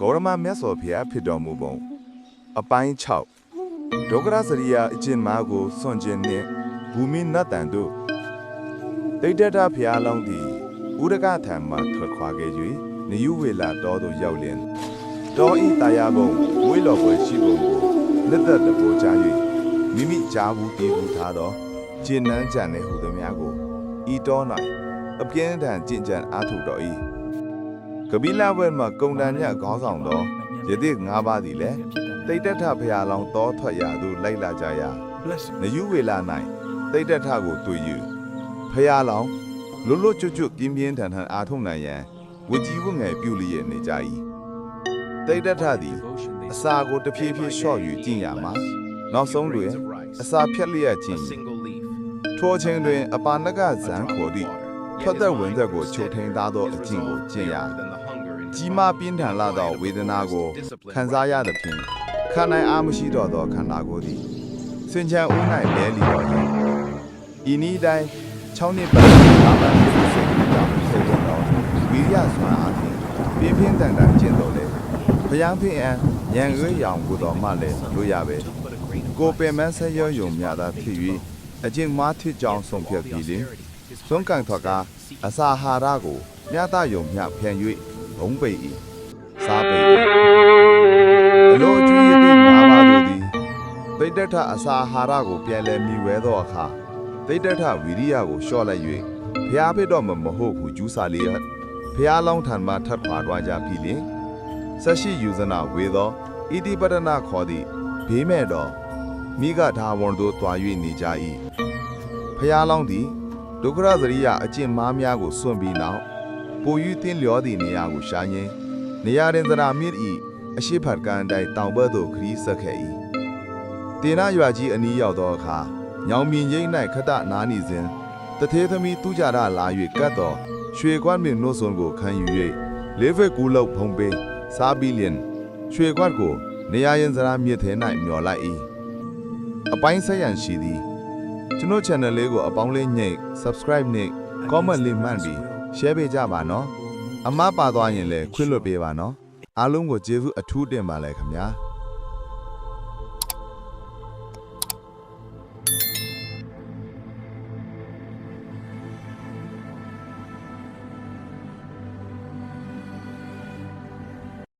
ဂေါရမမြတ်စွာဘုရားဖြစ်တော်မူပုံအပိုင်း6ဒုက္ခရစရိယာအကျင့်မာကိုစွန့်ခြင်းနှင့်ဘူမိနတ်တန်တို့တိတ်တထဘုရားလောင်းသည်ဥရကထံမှထွက်ခွာခဲ့၍နယူဝေလာတော်သို့ရောက်လျင်တော်ဤတာယာကုံဝိလော်ပွဲရှိပုံကိုလက်သက်တပိုးချ၍မိမိကြားဘူးတည်ဘူးထားသောကျင့်နှန်းကြံတဲ့ဟူသည်များကိုဤတော်၌အပြင်းထန်ကြင်ကြံအားထုတ်တော်၏ ကပိလဝဲမှကုံတန်မြတ်ခေါင်းဆောင်သောယသိ၅ပါးသည်လည်းတိတ်တထဘုရားလောင်းတော်ထွက်ရာသို့လိုက်လာကြရာနယူဝေလာ၌တိတ်တထကိုတွေ့ယူဖះလောင်လွတ်လွတ်ကျွတ်ကျွတ်ပြင်းပြင်းထန်ထန်အာထုံနိုင်ရန်ဝကြီးဝငယ်ပြုလျက်နေကြ၏တိတ်တထသည်အစာကိုတဖြည်းဖြည်းလျှော့ယူကျင့်ရမှာနောက်ဆုံးတွင်အစာဖြတ်လျက်ခြင်းထိုအချိန်တွင် အပါနကဇံခေါ်သည့် ထွက်သက်ဝင်သက်ကိုချုပ်ထိန်သားသောအကျင့်ကိုကျင့်ရကြီးမားပြင်းထန်လာသောဝေဒနာကိုခံစားရသဖြင့်ခံနိုင်အားမရှိတော့သောခန္ဓာကိုယ်သည်စင်ချံဦး၌လဲလီတော်ကြောင့်ဤနည်းတိုင်း6နှစ်ပတ်အာမန်ဖြစ်စေကြောင်းဆိုတော့ဝိရိယစွမ်းအားဖြင့်ပြင်းပြင်းထန်ထန်ကျင့်တော်လေဘုရားဖင်အံညံရွေးရောင်ကိုတော်မှလည်းလို့ရပဲကိုပင်မဆက်ရောယုံမြတာဖြစ်၍အကျင့်မားထစ်ကြောင်းဆုံးဖြတ်ပြီးလင် သွန်ကန်ထွက်ကအစာဟာရကိုမြတ်တယုံမြဖန်၍ဘုံပိတ်၏စားပိတ်၏အလိုကျွေးရသည့်ငါးပါးတို့သည်သိတ္တထအစာအာဟာရကိုပြန်လည်မိဝဲသောအခါသိတ္တထဝီရိယကိုလျှော့လိုက်၍ဘုရားဖြစ်တော်မမဟုတ်ဟုကျူးစာလျက်ဘုရားလောင်းထံမှထပ်ခွာသွားကြပြီလင်ဆက်ရှိယူဇနာဝေသောဣတိပတနာခေါ်သည့်ဘေးမဲ့တော်မိဂဒါဝံတို့တွာ၍နေကြ၏ဘုရားလောင်းသည် ဒုက္ခရဇရိယအကျင့်မားများကိုစွန့်ပြီးနောက်ပိုယူတင်းလျောသည့်နေရာကိုရှာရင်းနေရာရင်သရာမြစ်၏အရှိဖတ်ကန်တိုင်းတောင်ဘက်သို့ခရီးဆက်ခဲ့၏တေနာရွာကြီးအနီးရောက်သောအခါညောင်မြင်ရိပ်၌ခတနားနေစဉ်တထေးသမီးတူးကြရလာ၍ကတ်တော်ရွှေကွမ်းမြင့်နှုတ်စွန်ကိုခံယူ၍လေးဖက်ကူလောက်ဖုံးပေးစားပြီးလျင်ရွှေကွက်ကိုနေရာရင်သရာမြစ်ထဲ၌မျော်လိုက်၏အပိုင်းဆက်ရန်ရှိသည် ကျွန်တော် channel လေးကိုအပေါင်းလေးညိတ် subscribe နဲ့ comment လေးမှန်ပြီး share ပေးကြပါနော်အမပါသွားရင်လည်းခွင့်လွှတ်ပေးပါနော်အားလုံးကိုကျေးဇူးအထူးတင်ပါလဲခင်ဗျာ